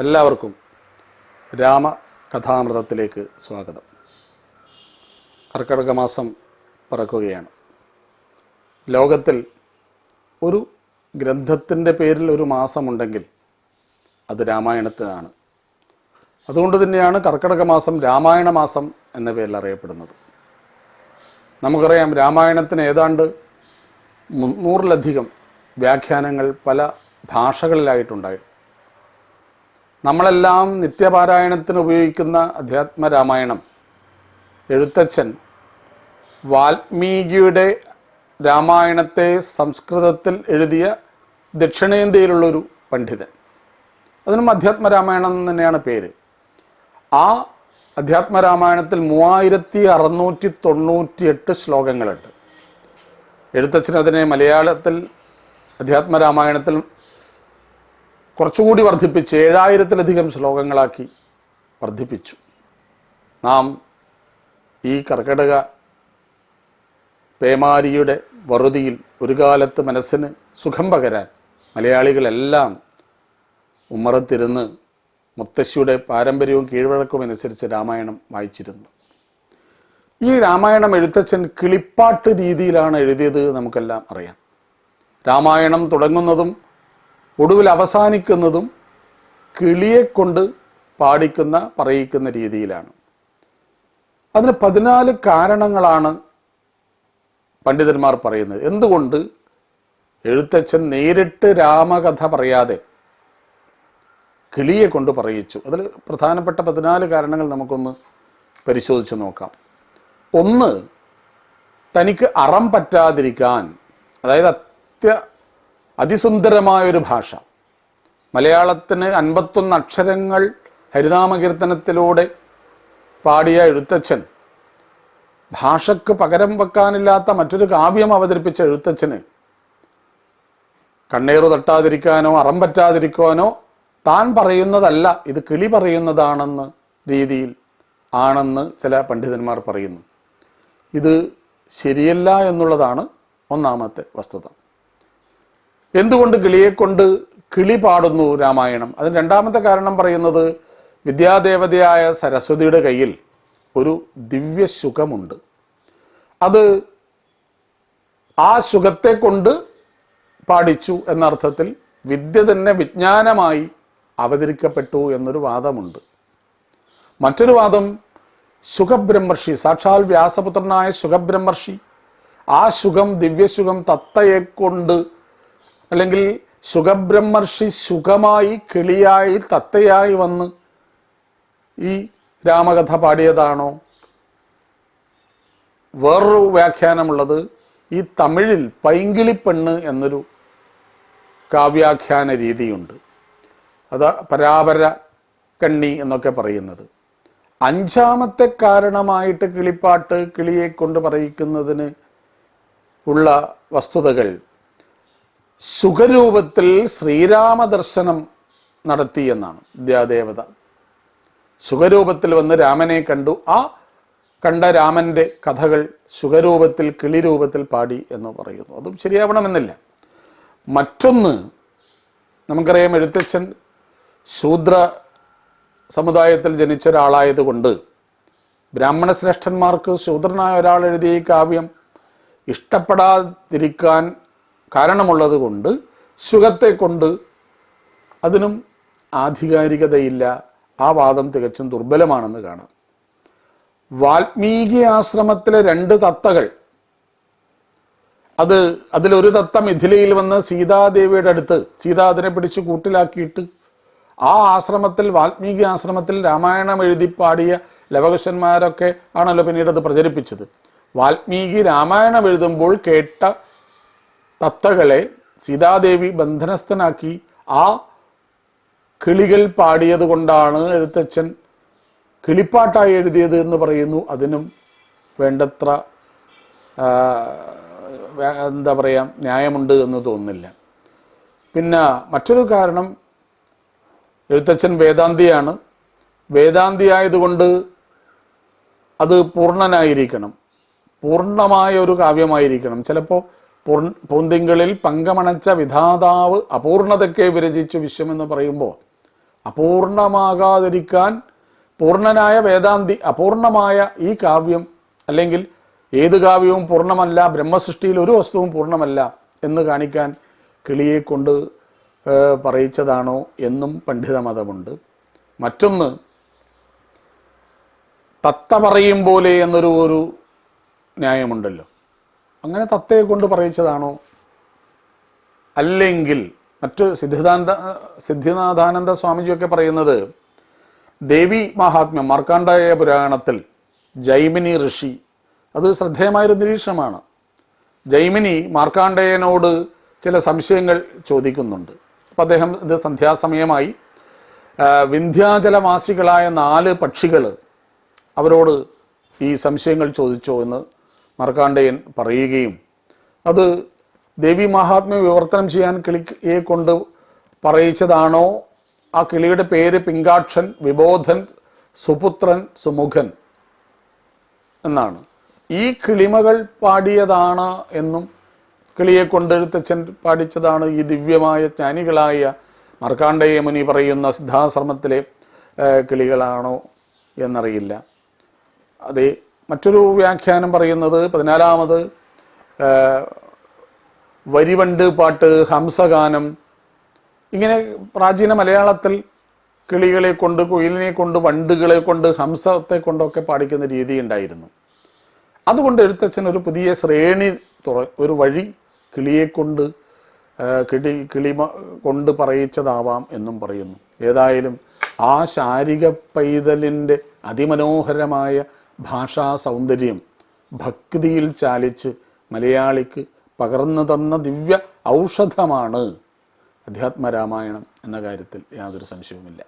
എല്ലാവർക്കും രാമകഥാമൃതത്തിലേക്ക് സ്വാഗതം. കർക്കിടക മാസം പിറക്കുകയാണ്. ലോകത്തിൽ ഒരു ഗ്രന്ഥത്തിന്റെ പേരിൽ ഒരു മാസമുണ്ടെങ്കിൽ അത് രാമായണത്തിനാണ് അതുകൊണ്ട് തന്നെയാണ് കർക്കിടക മാസം രാമായണ മാസം എന്ന പേരിൽ അറിയപ്പെടുന്നത്. നമുക്കറിയാം രാമായണത്തിന് ഏതാണ്ട് മുന്നൂറിലധികം വ്യാഖ്യാനങ്ങൾ പല ഭാഷകളിലായിട്ടുണ്ടായി നമ്മളെല്ലാം നിത്യപാരായണത്തിന് ഉപയോഗിക്കുന്ന അധ്യാത്മ രാമായണം എഴുത്തച്ഛൻ വാൽമീകിയുടെ രാമായണത്തെ സംസ്കൃതത്തിൽ എഴുതിയ ദക്ഷിണേന്ത്യയിലുള്ളൊരു പണ്ഡിതൻ. അതിനും അധ്യാത്മ രാമായണം എന്ന് തന്നെയാണ് പേര്. ആ അധ്യാത്മ രാമായണത്തിൽ മൂവായിരത്തി അറുന്നൂറ്റി തൊണ്ണൂറ്റി എട്ട് ശ്ലോകങ്ങളുണ്ട്. എഴുത്തച്ഛൻ അതിനെ മലയാളത്തിൽ അധ്യാത്മ രാമായണത്തിൽ കുറച്ചുകൂടി വർദ്ധിപ്പിച്ച് ഏഴായിരത്തിലധികം ശ്ലോകങ്ങളാക്കി വർദ്ധിപ്പിച്ചു. നാം ഈ കർക്കിടക പേമാരിയുടെ വറുതിയിൽ ഒരു കാലത്ത് മനസ്സിന് സുഖം പകരാൻ മലയാളികളെല്ലാം ഉമ്മറത്തിരുന്ന് മുത്തശ്ശിയുടെ പാരമ്പര്യവും കീഴ്വഴക്കവും അനുസരിച്ച് രാമായണം വായിച്ചിരുന്നു. ഈ രാമായണം എഴുത്തച്ഛൻ കിളിപ്പാട്ട് രീതിയിലാണ് എഴുതിയത് നമുക്കെല്ലാം അറിയാം. രാമായണം തുടങ്ങുന്നതും ഒടുവിൽ അവസാനിക്കുന്നതും കിളിയെ കൊണ്ട് പാടിക്കുന്ന പറയിക്കുന്ന രീതിയിലാണ്. അതിന് പതിനാല് കാരണങ്ങളാണ് പണ്ഡിതന്മാർ പറയുന്നത്. എന്തുകൊണ്ട്? എഴുത്തച്ഛൻ നേരിട്ട് രാമകഥ പറയാതെ കിളിയെ കൊണ്ട് പറയിച്ചു. അതിൽ പ്രധാനപ്പെട്ട പതിനാല് കാരണങ്ങൾ നമുക്കൊന്ന് പരിശോധിച്ച് നോക്കാം. ഒന്ന് തനിക്ക് അറം പറ്റാതിരിക്കാൻ അതായത് അത്യ അതിസുന്ദരമായ ഒരു ഭാഷ. മലയാളത്തിന് അൻപത്തൊന്ന് അക്ഷരങ്ങൾ ഹരിനാമകീർത്തനത്തിലൂടെ പാടിയ എഴുത്തച്ഛൻ ഭാഷക്ക് പകരം വെക്കാനില്ലാത്ത മറ്റൊരു കാവ്യം അവതരിപ്പിച്ച എഴുത്തച്ഛന് കണ്ണേറു തട്ടാതിരിക്കാനോ അറം പറ്റാതിരിക്കാനോ താൻ പറയുന്നതല്ല ഇത് കിളി പറയുന്നതാണെന്ന് രീതിയിൽ ആണെന്ന് ചില പണ്ഡിതന്മാർ പറയുന്നു. ഇത് ശരിയല്ല എന്നുള്ളതാണ് ഒന്നാമത്തെ വസ്തുത. എന്തുകൊണ്ട് കിളിയെ കൊണ്ട് കിളി പാടുന്നു രാമായണം? അതിന് രണ്ടാമത്തെ കാരണം പറയുന്നത് വിദ്യാദേവതയായ സരസ്വതിയുടെ കയ്യിൽ ഒരു ദിവ്യ സുഖമുണ്ട് അത് ആ സുഖത്തെ കൊണ്ട് പാടിച്ചു എന്നർത്ഥത്തിൽ വിദ്യ തന്നെ വിജ്ഞാനമായി അവതരിക്കപ്പെട്ടു എന്നൊരു വാദമുണ്ട്. മറ്റൊരു വാദം സുഖബ്രഹ്മർഷി സാക്ഷാൽ വ്യാസപുത്രനായ സുഖബ്രഹ്മർഷി ആ സുഖം ദിവ്യസുഖം തത്തയെ കൊണ്ട് അല്ലെങ്കിൽ സുഖബ്രഹ്മർഷി സുഖമായി കിളിയായി തത്തയായി വന്ന് ഈ രാമകഥ പാടിയതാണോ? വേറൊരു വ്യാഖ്യാനമുള്ളത് ഈ തമിഴിൽ പൈങ്കിളിപ്പെണ്ണ് എന്നൊരു കാവ്യാഖ്യാന രീതിയുണ്ട്. അത് പരാപര കണ്ണി എന്നൊക്കെ പറയുന്നത്. അഞ്ചാമത്തെ കാരണമായിട്ട് കിളിപ്പാട്ട് കിളിയെ കൊണ്ട് പറയിക്കുന്നതിന് ഉള്ള വസ്തുതകൾ സുഖരൂപത്തിൽ ശ്രീരാമദർശനം നടത്തി എന്നാണ് വിദ്യാദേവത. സുഖരൂപത്തിൽ വന്ന് രാമനെ കണ്ടു. ആ കണ്ട രാമന്റെ കഥകൾ സുഖരൂപത്തിൽ കിളിരൂപത്തിൽ പാടി എന്ന് പറയുന്നു. അതും ശരിയാവണമെന്നില്ല. മറ്റൊന്ന് നമുക്കറിയാം എഴുത്തച്ഛൻ ശൂദ്ര സമുദായത്തിൽ ജനിച്ച ഒരാളായതുകൊണ്ട് ബ്രാഹ്മണ ശ്രേഷ്ഠന്മാർക്ക് ശൂദ്രനായ ഒരാൾ എഴുതിയ കാവ്യം ഇഷ്ടപ്പെടാതിരിക്കാൻ കാരണമുള്ളത് കൊണ്ട് സുഖത്തെ കൊണ്ട് അതിനും ആധികാരികതയില്ല. ആ വാദം തികച്ചും ദുർബലമാണെന്ന് കാണാം. വാൽമീകി ആശ്രമത്തിലെ രണ്ട് തത്തകൾ അത് അതിലൊരു തത്ത മിഥിലയിൽ വന്ന് സീതാദേവിയുടെ അടുത്ത് സീത അതിനെ പിടിച്ച് കൂട്ടിലാക്കിയിട്ട് ആ ആശ്രമത്തിൽ വാൽമീകി ആശ്രമത്തിൽ രാമായണം എഴുതി പാടിയ ലവകുശന്മാരൊക്കെ ആണല്ലോ പിന്നീട് അത് പ്രചരിപ്പിച്ചത്. വാൽമീകി രാമായണം എഴുതുമ്പോൾ കേട്ട തത്തകളെ സീതാദേവി ബന്ധനസ്ഥനാക്കി ആ കിളികൾ പാടിയത് കൊണ്ടാണ് എഴുത്തച്ഛൻ കിളിപ്പാട്ടായി എഴുതിയത് എന്ന് പറയുന്നു. അതിനും വേണ്ടത്ര എന്താ പറയുക ന്യായമുണ്ട് എന്ന് തോന്നുന്നില്ല. പിന്നെ മറ്റൊരു കാരണം എഴുത്തച്ഛൻ വേദാന്തിയാണ്. വേദാന്തി ആയതുകൊണ്ട് അത് പൂർണനായിരിക്കണം. പൂർണമായ ഒരു കാവ്യമായിരിക്കണം. ചിലപ്പോൾ പൂന്തിങ്കളിൽ പങ്കമണച്ച വിധാതാവ് അപൂർണതയ്ക്ക് വിരചിച്ചു വിശ്വമെന്ന് പറയുമ്പോൾ അപൂർണമാകാതിരിക്കാൻ പൂർണനായ വേദാന്തി അപൂർണമായ ഈ കാവ്യം അല്ലെങ്കിൽ ഏത് കാവ്യവും പൂർണമല്ല ബ്രഹ്മസൃഷ്ടിയിൽ ഒരു വസ്തുവും പൂർണമല്ല എന്ന് കാണിക്കാൻ കിളിയെ കൊണ്ട് പറയിച്ചതാണോ എന്നും പണ്ഡിതമതമുണ്ട്. മറ്റൊന്ന് തത്ത പറയും പോലെ എന്നൊരു ഒരു ന്യായമുണ്ടല്ലോ. അങ്ങനെ തത്തയെ കൊണ്ട് പറയിച്ചതാണോ? അല്ലെങ്കിൽ മറ്റു സിദ്ധിദാന്ത സിദ്ധിനാഥാനന്ദ സ്വാമിജിയൊക്കെ പറയുന്നത് ദേവി മഹാത്മ്യം മാർക്കാണ്ഡായ പുരാണത്തിൽ ജൈമിനി ഋഷി അത് ശ്രദ്ധേയമായൊരു നിരീക്ഷണമാണ്. ജൈമിനി മാർക്കാണ്ഡേയനോട് ചില സംശയങ്ങൾ ചോദിക്കുന്നുണ്ട്. അപ്പം അദ്ദേഹം ഇത് സന്ധ്യാസമയമായി വിന്ധ്യാചലവാസികളായ നാല് പക്ഷികൾ അവരോട് ഈ സംശയങ്ങൾ ചോദിച്ചോ എന്ന് മാർക്കാണ്ഡേയൻ പറയുകയും അത് ദേവി മഹാത്മ്യം വിവർത്തനം ചെയ്യാൻ കിളിയെ കൊണ്ട് പറയിച്ചതാണോ? ആ കിളിയുടെ പേര് പിങ്കാക്ഷൻ വിബോധൻ സുപുത്രൻ സുമുഖൻ എന്നാണ്. ഈ കിളിമകൾ പാടിയതാണ് എന്നും കിളിയെ കൊണ്ടെഴുത്തച്ഛൻ പാടിച്ചതാണ് ഈ ദിവ്യമായ ജ്ഞാനികളായ മാർക്കാണ്ഡേയ മുനി പറയുന്ന സിദ്ധാശ്രമത്തിലെ കിളികളാണോ എന്നറിയില്ല. അതെ മറ്റൊരു വ്യാഖ്യാനം പറയുന്നത് പതിനാലാമത് വരിവണ്ട് പാട്ട് ഹംസഗാനം. ഇങ്ങനെ പ്രാചീന മലയാളത്തിൽ കിളികളെ കൊണ്ട് കുയിലിനെ കൊണ്ട് വണ്ടുകളെ കൊണ്ട് ഹംസത്തെ കൊണ്ടൊക്കെ പാടിക്കുന്ന രീതി ഉണ്ടായിരുന്നു. അതുകൊണ്ട് എഴുത്തച്ഛൻ ഒരു പുതിയ ശ്രേണി തുറ ഒരു വഴി കിളിയെ കൊണ്ട് കിളി കിളി കൊണ്ട് പറയിച്ചതാവാം എന്നും പറയുന്നു. ഏതായാലും ആ ശാരിക പൈതലിന്റെ അതിമനോഹരമായ ഭാഷാ സൗന്ദര്യം ഭക്തിയിൽ ചാലിച്ച് മലയാളിക്ക് പകർന്നു തന്ന ദിവ്യ ഔഷധമാണ് അധ്യാത്മരാമായണം എന്ന കാര്യത്തിൽ യാതൊരു സംശയവുമില്ല.